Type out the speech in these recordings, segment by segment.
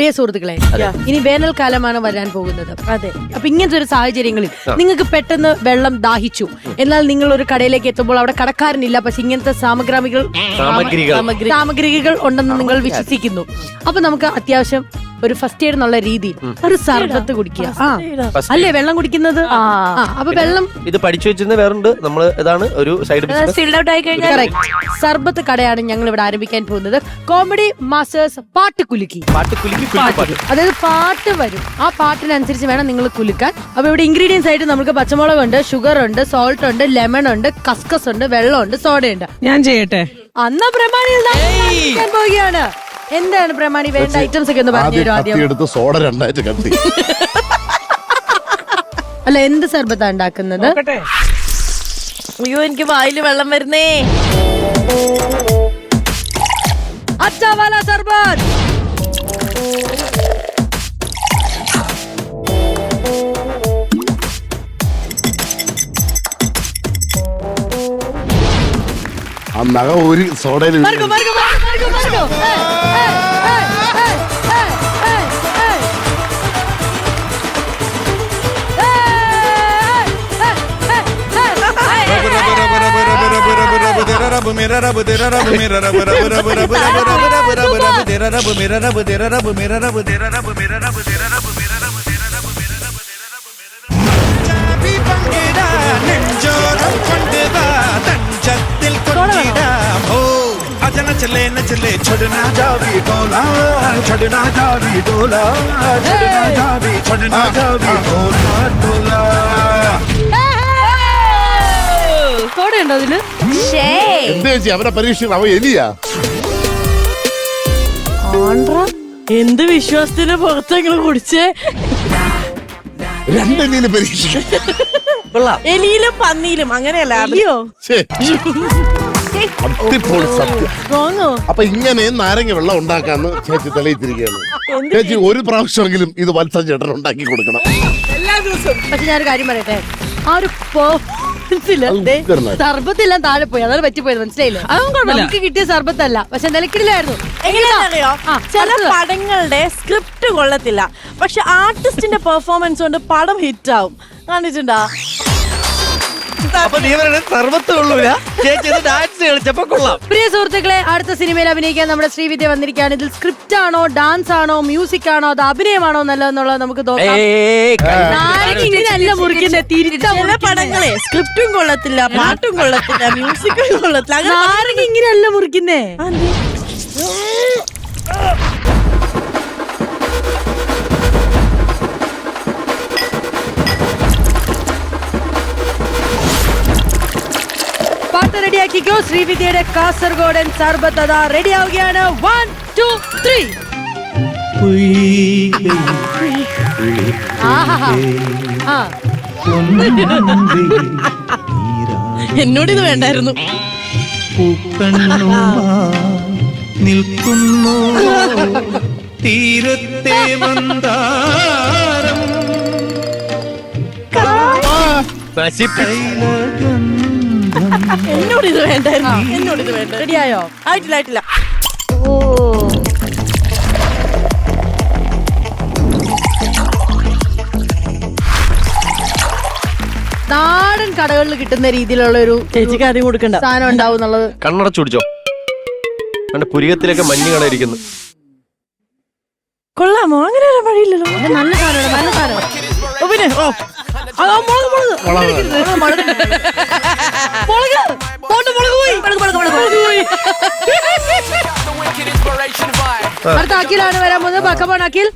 പ്രിയ സുഹൃത്തുക്കളെ ഇനി വേനൽക്കാലമാണ് വരാൻ പോകുന്നത്. അതെ. അപ്പൊ ഇങ്ങനത്തെ ഒരു സാഹചര്യങ്ങളിൽ നിങ്ങൾക്ക് പെട്ടെന്ന് വെള്ളം ദാഹിച്ചു. എന്നാൽ നിങ്ങൾ ഒരു കടയിലേക്ക് എത്തുമ്പോൾ അവിടെ കടക്കാരനില്ല പക്ഷെ ഇങ്ങനത്തെ സാമഗ്രാമികൾ സാമഗ്രികൾ. സാമഗ്രികൾ ഉണ്ടെന്ന് നിങ്ങൾ വിശ്വസിക്കുന്നു. അപ്പൊ നമുക്ക് അത്യാവശ്യം ഒരു ഫസ്റ്റ് എയ്ഡ് എന്നുള്ള രീതിയിൽ ഒരു സർബത്ത് കുടിക്കുക. ആ. First അല്ലേ വെള്ളം കുടിക്കുന്നത്? ആ. അപ്പൊ വെള്ളം ഇത് പഠിച്ചു വെച്ചിരുന്ന വേറുണ്ട്. നമ്മൾ ഇതാണ് ഒരു സൈഡ് ബിസിനസ് ഫീൽഡ് ഔട്ട് ആയി കഴിഞ്ഞാൽ Correct. സർബത്ത് കടയാണ് ഞങ്ങൾ ഇവിടെ ആരംഭിക്കാൻ പോകുന്നത്. കോമഡി മാസ്റ്റേഴ്സ് പാട്ട് കുലുക്കി. പാട്ട് കുലുക്കി കുലുക്കി പാട്ട് അതായത് പാട്ട് വരും. ആ പാട്ടിനനുസരിച്ച് വേണം നിങ്ങൾ കുലുക്കാൻ. അപ്പൊ ഇവിടെ ഇൻഗ്രീഡിയൻസ് ആയിട്ട് നമുക്ക് പച്ചമുളക് ഉണ്ട് ഷുഗർ ഉണ്ട് സോൾട്ട് ഉണ്ട് ലെമൺ ഉണ്ട് കസ്കസ് ഉണ്ട് വെള്ളമുണ്ട് സോഡ ഉണ്ട്. ഞാൻ ചെയ്യട്ടെ? അന്ന പ്രമാണിയാണ് പോവുകയാണ്. എന്താണ് പ്രമാണി? വേണ്ട ഐറ്റംസ് ഒക്കെ ഒന്ന് പറഞ്ഞു ആദ്യം തരും കത്തി ആദ്യം. എടുത്ത് സോഡ രണ്ടായിട്ട് കത്തി. അല്ല എന്ത് സർബത്താ ഉണ്ടാക്കുന്നത്? അയ്യോ എനിക്ക് വായിൽ വെള്ളം വരുന്നേ. അച്ചാവാല സർബത്ത്. ആ നഖം ഒരു സോഡയിൽ മറിക്കൂ, മറിക്കൂ, മറിക്കൂ, മറിക്കൂ, മറിക്കൂ. ഏയ്, ഏയ്, ഏയ്, ഏയ്, ഏയ്, ഏയ്, ഏയ്. കൊണ്ടിടാ. ഓ അജന അവരെ പരീക്ഷ അവ എലിയാ എന്ത് വിശ്വാസത്തിന് പുറത്തെങ്കിലും കുടിച്ചേ? രണ്ടെണ്ണീന് പരീക്ഷ. എലിയിലും പന്നിയിലും അങ്ങനെയല്ല. അയ്യോ. അടിപൊളി സത്യം. അപ്പൊ ഇങ്ങനെ നാരങ്ങ വെള്ളം ഉണ്ടാക്കാന്ന് ചേച്ചി തെളിയിച്ചിരിക്കുകയാണ്. ചേച്ചി ഒരു പ്രാവശ്യമെങ്കിലും ഇത് വത്സം ചേട്ടൻ ഉണ്ടാക്കി കൊടുക്കണം. എല്ലാ ദിവസവും. പക്ഷെ ഒരു കാര്യം പറയട്ടെ? ആ ഒരു. സർബത്തെല്ലാം താഴെ പോയി. അതാണ് പറ്റിപ്പോയത് മനസ്സിലായില്ലേ. നമുക്ക് കിട്ടിയ സർബത്തല്ല. പക്ഷെ നിലക്കിടില്ലായിരുന്നു. എങ്ങനെയാണെന്നറിയോ? ചില. പടങ്ങളുടെ സ്ക്രിപ്റ്റ് കൊള്ളത്തില്ല. പക്ഷെ ആർട്ടിസ്റ്റിന്റെ പെർഫോമൻസ് കൊണ്ട് പടം ഹിറ്റ് ആവും. കണ്ടിട്ടുണ്ടോ അപ്പൊ നീ പറയുന്നത് സർവത്ത് കൊള്ളൂല ചേച്ചി ഇത് ഡാൻസ് കളിച്ചപ്പോ കൊള്ളാം. പ്രിയ സുഹൃത്തുക്കളെ അടുത്ത സിനിമയിൽ അഭിനയിക്കാൻ നമ്മുടെ ശ്രീവിദ്യ വന്നിരിക്കുകയാണ്. ഇതിൽ സ്ക്രിപ്റ്റ് ആണോ ഡാൻസ് ആണോ മ്യൂസിക് ആണോ അത് അഭിനയമാണോ നല്ലതെന്നുള്ളത് നമുക്ക് ചില പടങ്ങളെ സ്ക്രിപ്റ്റും കൊള്ളത്തില്ല പാട്ടും കൊള്ളത്തില്ല മ്യൂസിക്കും കൊള്ളത്തില്ല. ഇങ്ങനെയല്ല മുറിക്കുന്നേ? പാട്ട് റെഡിയാക്കിക്കോ. ശ്രീവിദ്യയുടെ കാസർഗോഡൻ സർബത്ത് അതാ റെഡി ആവുകയാണ് വൺ ടു ത്രീ ആ. എന്നോട് ഇത് വേണ്ടായിരുന്നു. നിൽക്കുന്നു. തീരത്തെ മന്ദാരം. എന്നോട് ഇത് വേണ്ടായിരുന്നു. എന്നോട് ഇത് വേണ്ട റെഡിയായോ? ആയിട്ടില്ല ആയിട്ടില്ല ഓ. നാടൻ കടകളിൽ കിട്ടുന്ന രീതിയിലുള്ള ഒരു ചേച്ചിക്ക് ആദ്യം കൊടുക്കണ്ട. സാധനം ഉണ്ടാവും എന്നുള്ളത്. കണ്ണടച്ചു പിടിച്ചോ പുരികത്തിലൊക്കെ മഞ്ഞ് കളയിരിക്കുന്നു കൊള്ളാമോ? അങ്ങനെ ഒരു വഴിയില്ലല്ലോ. നല്ല സാധനമാണ് നല്ല സാധനം ഓ, പിന്നെ ഓ. അതാ മുളക് മുളക് മുളക് മുളക് പോട്ടെ, മുളക് പോയി മുളക് മുളക് മുളക് പോയി അടുത്ത അഖിലാണ് വരാൻ പോകുന്നത്. ബക്കബോൺ അഖിൽ.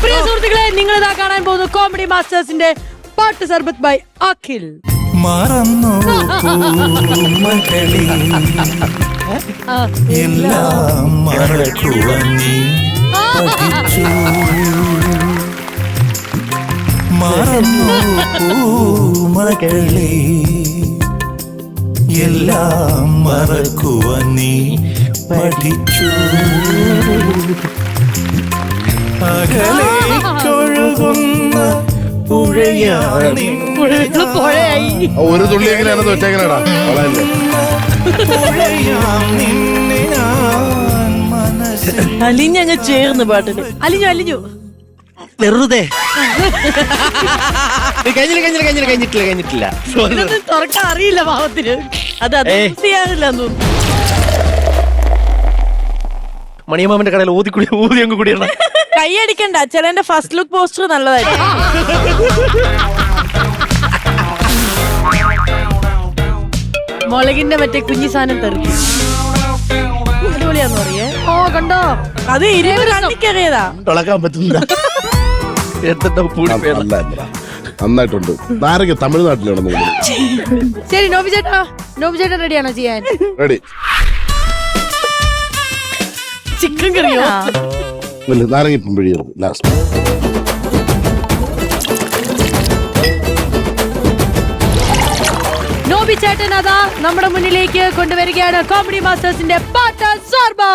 പ്രിയ സുഹൃത്തുക്കളെ നിങ്ങൾ ഇതാ കാണാൻ പോകുന്നു കോമഡി മാസ്റ്റേഴ്സിന്റെ പാട്ട് സർബത്ത് ബൈ അഖിൽ. മറന്നു മകളി. എല്ലാം മറക്കുവാൻ നീ പഠിച്ചു. മറന്നു മകളെ. എല്ലാം മറക്കുവാൻ നീ പഠിച്ചു അകലേക്കൊഴുകുന്ന പുഴയാണിൻ പുഴയായി ആ ഒരു തുള്ളി എങ്ങനെയാണെന്ന് വെച്ചേക്കണേടാ കളയല്ലേ പുഴയാം നിന്നെ ഞാൻ മനസ്സിൽ അലിഞ്ഞങ്ങ് ചേർന്ന് പാട്ടിന് അലിഞ്ഞു അലിഞ്ഞു വെറുതെ കഴിഞ്ഞില്ല കഴിഞ്ഞില്ല കഴിഞ്ഞില്ല കഴിഞ്ഞിട്ടില്ല കഴിഞ്ഞിട്ടില്ല. ഇതൊന്നും തുറക്കാൻ അറിയില്ല പാവത്തിന്. അത് അത് ഏയ്. യൂസ് ചെയ്യാറില്ല തോന്നുന്നു മണിയമ്മാമന്റെ കടയിൽ ഊതിക്കുടി ഊതി അങ്ങ് കുടിയണം കൈയടിക്കണ്ട. ചിലന്റെ ഫസ്റ്റ് ലുക്ക് പോസ്റ്റർ നല്ലതായിരിക്കും. മുളകിന്റെ മറ്റേ കുഞ്ഞി സാധനം തെറിക്കും. അടിപൊളിയാന്ന് പറയേ. ഓ കണ്ടോ? അത് ഇരുപത് കണ്ണിക്കറിയതാ ഇളക്കാൻ പറ്റുന്നില്ല. നന്നായിട്ടുണ്ട്. നാരങ്ങ തമിഴ്നാട്ടിലാണെന്ന് തോന്നുന്നു. ശരി നോബി ചേട്ടാ. നോബി ചേട്ടൻ റെഡിയാണോ ചെയ്യാൻ? റെഡി. ചിക്കൻ കറിയോ? നാരങ്ങ ഇപ്പം പിഴിയരുത്. ലാസ്റ്റ് നോബി ചേട്ടൻ അതാ നമ്മുടെ മുന്നിലേക്ക് കൊണ്ടുവരികയാണ്. കോമഡി മാസ്റ്റേഴ്സിന്റെ പാട്ട സ്വർബോ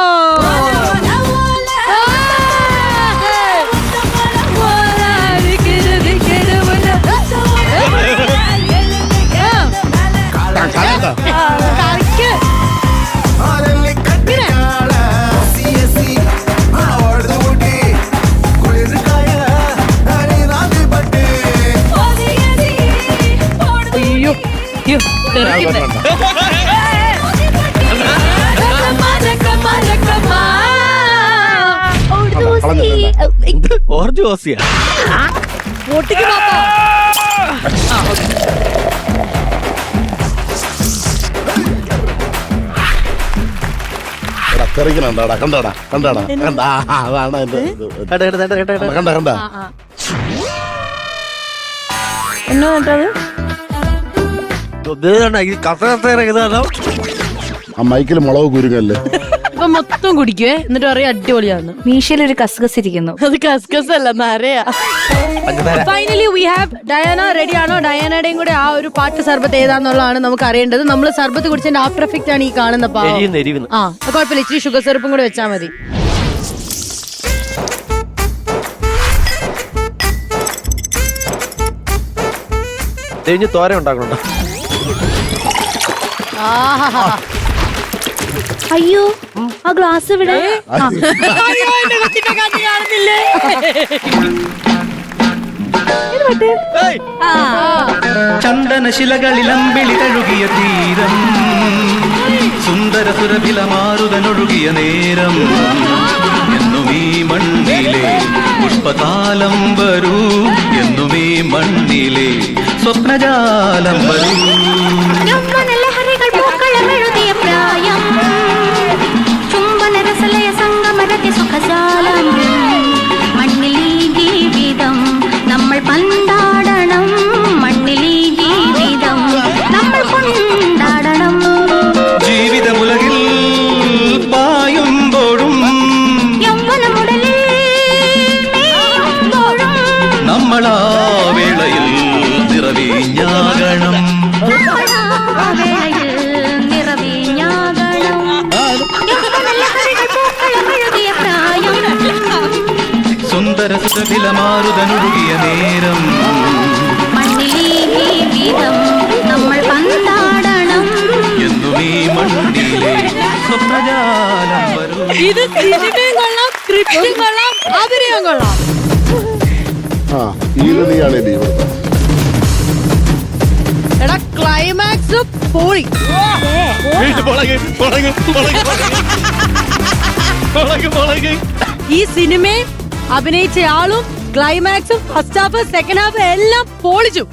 കളഞ്ഞില്ല ഓർജ് ഓസിയ പൊട്ടിക്ക് പാപ്പാ. എടാ തെറിക്കണണ്ടാടാ കണ്ടാടാ കണ്ടാടാ കണ്ടാ അതാണ് എന്റെ. കണ്ട കണ്ട ഈ കസ കസേര ഇതാണോ ആ മൈക്കിൽ മുളക് കുരുങ്ങല്ലേ? അപ്പൊ മൊത്തം കുടിക്കുവേ. എന്നിട്ട് പറയാ അടിപൊളിയാണ് മീശയിൽ ഒരു കസ്കസ് ഇരിക്കുന്നു അത് കസ്കസ് അല്ല നരയാ. പഞ്ചസാര. Finally we have Diana ready ആണോ? ഡയാനയുടെയും കൂടെ ആ ഒരു പാട്ട് സർബത്ത് ഏതാന്നുള്ളതാണ് നമുക്ക് അറിയേണ്ടത്. നമ്മൾ സർബത്ത് കുടിച്ചതിന്റെ ആഫ്റ്റർ എഫക്റ്റ് ആണ് ഈ കാണുന്ന പാവം. എരിയുന്നു എരിയുന്നു ആ അത് കുഴപ്പമില്ല ഇച്ചിരി ഷുഗർ സിറപ്പും കൂടെ വെച്ചാൽ മതി. കഴിഞ്ഞ് തോര ഉണ്ടാക്കണുണ്ടോ അയ്യോ ആ ഗ്ലാസ് ഇവിടെ. ചന്ദനശിലകളിലമ്പിളി തഴുകിയ തീരം. സുന്ദര സുരഭിലമാറുതനൊഴുകിയ നേരം. എന്നും ഈ മണ്ണിലെ പുഷ്പകാലം വരൂ. എന്നും ഈ മണ്ണിലെ സ്വപ്നജാലം വരൂ. പൂക്കളമെഴുതിയ പ്രായം ചുംബനരസലയ സംഗമരതി സുഖജാലം മണ്ണിൽ ഈ ജീവിതം നമ്മൾ പന്താടണം മണ്ണിൽ ഈ ജീവിതം നമ്മൾ കൊണ്ടാടണം. ജീവിതമുലകിൽ പായുമ്പോഴും യൗവനമുടലിൽ നമ്മളാ സുന്ദര സുരഭിലമാറുതനൊഴുകിയ നേരം ജീവിതം നമ്മൾ പന്താടണം. എന്നും ഈ മണ്ണിലെ സ്വപ്നജാലം വരൂ. ഇത് സിനിമയും കൊള്ളാം സ്ക്രിപ്റ്റും കൊള്ളാം അഭിനയം കൊള്ളാം. ആ ഈരണിയാണ് ഇനി ഇവിടുത്തെ എടാ ക്ലൈമാക്സ് പോയി ഈ സിനിമയിൽ അഭിനയിച്ച ആളും ക്ലൈമാക്സും ഫസ്റ്റ് ഹാഫ് സെക്കൻഡ് ഹാഫ് എല്ലാം പൊളിച്ചു.